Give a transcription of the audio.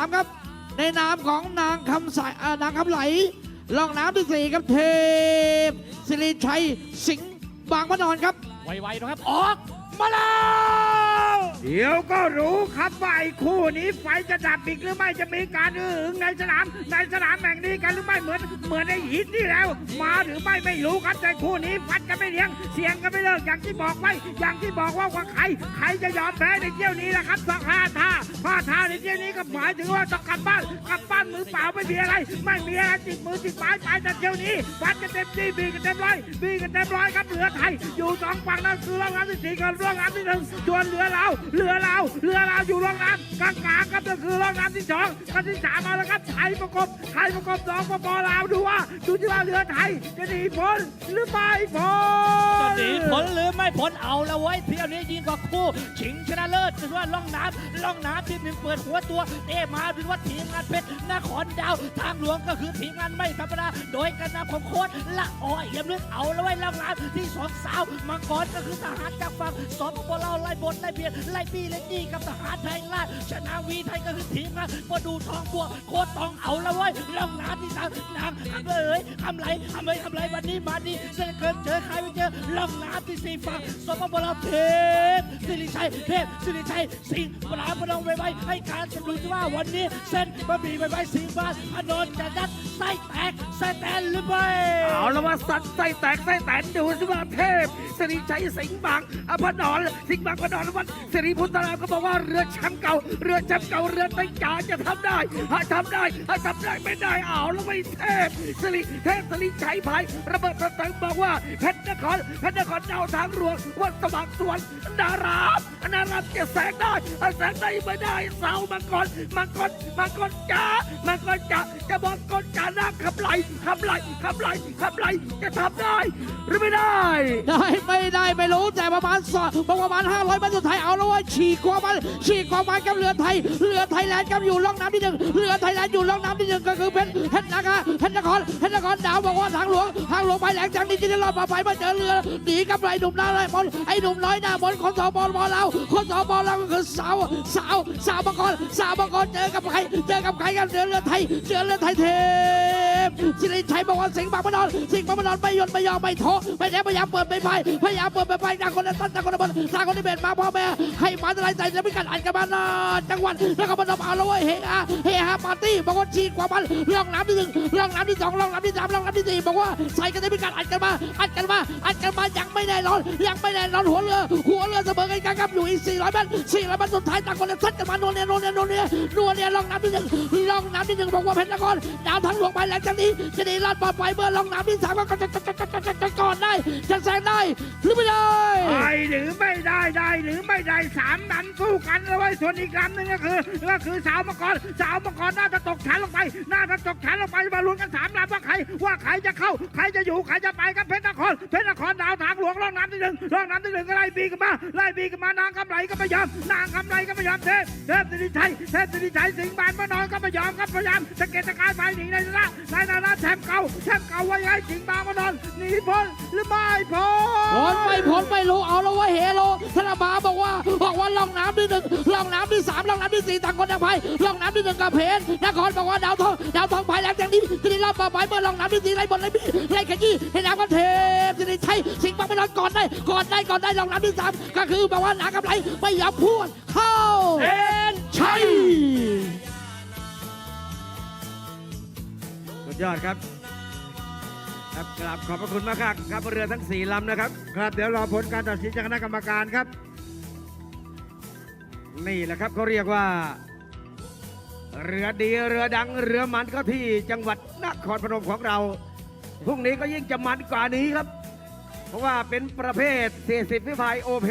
ามครับ ในนามของนางคำสายเอ่อนางคำไหลลองน้ำที่สี่ครับเทพสิริชัยสิงห์บางพระนอนครับ ไวๆนะครับ ออกมาแล้ว เดี๋ยวก็รู้ครับว่าไอ้คู่นี้ไฟจะดับอีกหรือไม่จะมีการอื้อหึงในสนามในสนามแห่งนี้กันหรือไม่เหมือนเหมือนในหินที่แล้ว มาหรือไม่ไม่รู้ครับแต่คู่นี้ฟัดกันไม่เลี้ยงเสียงกันไม่เลิกอย่างที่บอกไว้อย่างที่บอกว่าว่าใครใครจะยอมแพ้ในเที่ยวนี้ล่ะครับสักห้าท่าห้าท่าในเที่ยวนี้ก็หมายถึงว่าต้องกลับบ้านกลับบ้านมือเปล่าไม่มีอะไร ไม่มีอะไรติดมือติดไม้ไปแต่เที่ยวนี้ฟัดกันเต็มที่บีกันเต็มร้อยบีกันเต็มร้อยครับเหลือไทยอยู่สองฝั่งนั่นคือร่องน้ำที่สี่กับร่องน้ำที่หนึ่งส่วนเหลือเราเรือเราเรือเราอยู่ร่องน้ำกลางๆครับก็คือร่องน้ำที่สองกับที่สามมาแล้วครับไทยประกบไทยประกบสองปปลาวดูว่าดูที่ว่าเรือไทยจะหนีพ้นหรือไม่พ้นจะหนีผลหรือไม่ผลเอาละไว้เที่ยวนี้ยิงกว่าคู่ชิงชนะเลิศถือว่าล่องน้ำล่องน้ำทีมหนึ่งเปิดหัวตัวเอมาเป็นว่าทีมงานเพชรนครดาว ทางหลวงก็คือทีมงานไม่ธรรมดาโดยการนำของโค้ชละอ้อยเยี่ยมเลือกเอาละไว้ยล่องน้ำที่สองสาวมังกรก็คือทหารจากฝั่งสปปลาวไล่บนไล่เบียดไล่บี้ไล่จี้กับทหารไทยล่าชนะวีไทยก็คือทีมงานประดูทองบัวโค้ชตองเอาละไว้ยล่องน้ำที่สามนางทำเอ้ยทำไรทำไรทำไรวันนี้มาดีเส้นเกินเจอใครไม่เจอล่องน้ำที่สี่ฝั่งสปปลาวเทพ สิริชัยเทพสิริชัยสิงห์ปราบประดองไว้ไว้ให้การสนุนว่าวันนี้เส้นบะหมี่ไว้ไว้สิงห์บ้านพนนท์จะดัดไส้แตกไส้แตนหรือไม่เอาละว่าสัตว์ไส้แตกไส้แตนดูสิว่าเทพสิริชัยสิงห์บางอภนรสิงห์บางพนรวัดสิริพุทธรามก็บอกว่าเรือแชมป์เก่า เรือแชมป์เก่าเรือตั้งจ่าจะทำได้หาทำได้หาทำได้ไม่ได้เอาแล้วไม่เทพสิริเทพสิริชัยภัยระเบิดประตังบอกว่าเพชรนครเพชรนครดาวทางหลวงวัดสว่างสวนดาราม ดารามจะแสงได้แสงได้ไม่ได้เสามังกรมังกรมังกรจ๋ามังกรจ๋าจะบอกกรจ๋าน้ำขับไหลขับไหลขับไหลขับไหลจะทำได้ หรือไม่ได้ ได้ไม่ได้ไม่รู้แต่ประมาณสองประมาณ500เมตรสุดท้ายเอาแล้วว่าฉีกกว่ามันฉีกกว่ามันกับเรือไทยเรือไทยแลนด์กับอยู่ล่องน้ำที่หนึ่งเรือไทยแลนด์อยู่ล่องน้ำที่หนึ่งก็คือเพชรเพชรนครเพชรนครเพชรนครดาวบอกว่าทางหลวงทางหลวงไปแหลงจากนี้จะได้รอดปลอดภัยมาเจอเรือหนีกับไอ้หนุ่มหน้าไรบอลไอ้หนุ่มน้อยหน้าบอลคนสอบอลบอลเราคนสอบอลเราก็คือสาวสาวสาวมังกรสาวมังกรเจอกับใครเจอกับใครกันเรือเรือไทยเรือเรือไทยเท พสิริชัยบอกว่าสิงห์บางพนอนสิงห์บางพนอนไม่ยดไม่ยอมไม่ท้อไม่แน่พยายามเปิดไม่ไปพยายามเปิดไม่ไปต่างคนละตั้งต่างคนละบอลต่างคนละเบ็ดมาพ่อแม่ให้มาอะไรใส่แล้วมีการอัดกันมานาจังหวัดแล้วก็มาดมเอาล้วเว้ยเฮฮาเฮฮาปาร์ตี้บอกว่าฉีกกว่ามันล่องน้ำที่หนึ่งล่องน้ำที่สองล่องน้ำที่สามล่องน้ำที่สี่บอกว่าใส่กันได้มีการอัดกันมาอัดกันมาอัดกันมายังไม่แน่นอนยังไม่แน่นอนหัวเรือหัวเรือเสมอกันครับอยู่อีก400เมตร400เมตรสุดท้ายต่างคนละซัดกันมาโนเนียโนเนียโนเนียโนเนียล่องน้ำที่หนึ่งล่องน้ำที่หนึ่งบอกว่าเพชรนครดาวทั้งหลวงไปหลังจากนี้จะได้รอดปลอดภัยเมื่อล่องน้ำที่สามก็จะจะจะจะจะจะก่อนได้จะแซงได้หรือไม่ได้ได้หรือไม่ได้ได้หรือไม่ได้สามลำสู้กันเลยว้ส่วนอีกลำหนึ่งก็คือก็คือสาวมังกรสาวมังกรน่าจะตกชั้นลงไปน่าจะตกชั้นลงไปมาลุ้นกันสามลำว่าใครว่าใครจะเข้าใครจะอยู่ใครจะไปครับเพชรนครเพชรนครดาวทางหลวงร่องน้ำที่หนึ่งร่องน้ำที่หนึ่งก็ไล่บีกันมาไล่บีกันมานางกำไรก็ไม่ยอมนางกำไรก็ไม่ยอมเทพเทพสิริชัยเทพสิริชัยสิงห์บานมานอนก็ไม่ยอมครับพยายามตะเกียกตะกายไปหนีในชนะในฐานะแชมป์เก่าแชมป์เก่าไว้ให้สิงห์บานมานอนหนีพ้นหรือไม่พ้นพ้นไม่พ้นไม่รู้เอาแล้วว่าเฮโลธนบาบอกว่าบอกว่าล่องน้ำที่หนึ่งล่องน้ำที่สามล่องน้ำที่สี่ต่างคนต่างไปล่องน้ำที่หนึ่งกับเพนนครบอกว่าดาวทองดาวทองภายหลังจากนี้จะได้รอบต่อไปเมื่อล่องน้ำที่สี่ไล่บนไล่บี้ไล่ขยี้ให้น้ำกันเทพจะได้ใช้สิงห์บังไปนอนก่อนได้ก่อนได้ก่อนได้ล่องน้ำที่สามก็คือบอกว่าหนากำไรไม่ยอมพูดเข้าเอ็นใช่สุ ยอดครับ ครับกราบขอบพระคุณมากครับครับเรือทั้งสี่ลำนะครับ ครับเดี๋ยวรอผลการตัดสินจากคณะกรรมการครับ นี่แหละครับเขาเรียกว่า เรือดีเรือดังเรือมันก็ที่จังหวัดนครพนมของเราพรุ่งนี้ก็ยิ่งจะมันกว่านี้ครับ เพราะว่าเป็นประเภท40วิพายโอเพ